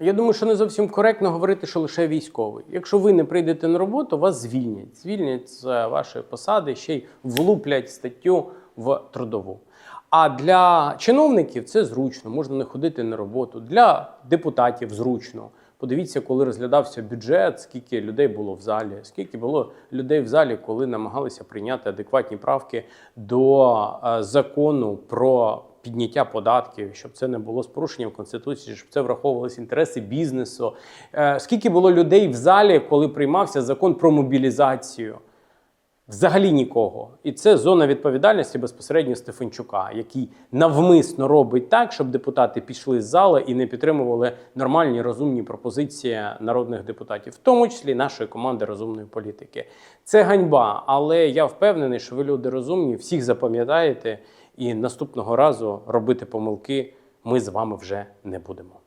Я думаю, що не зовсім коректно говорити, що лише військовий. Якщо ви не прийдете на роботу, вас звільнять. Звільнять з вашої посади, ще й влуплять статтю в трудову. А для чиновників це зручно, можна не ходити на роботу. Для депутатів зручно. Подивіться, коли розглядався бюджет, скільки людей було в залі, скільки було людей в залі, коли намагалися прийняти адекватні правки до е, закону про підняття податків, щоб це не було з порушенням конституції, щоб це враховувалися інтереси бізнесу. Е, Скільки було людей в залі, коли приймався закон про мобілізацію? Взагалі нікого. І це зона відповідальності безпосередньо Стефанчука, який навмисно робить так, щоб депутати пішли з зали і не підтримували нормальні розумні пропозиції народних депутатів, в тому числі нашої команди розумної політики. Це ганьба, але я впевнений, що ви люди розумні, всіх запам'ятаєте, і наступного разу робити помилки ми з вами вже не будемо.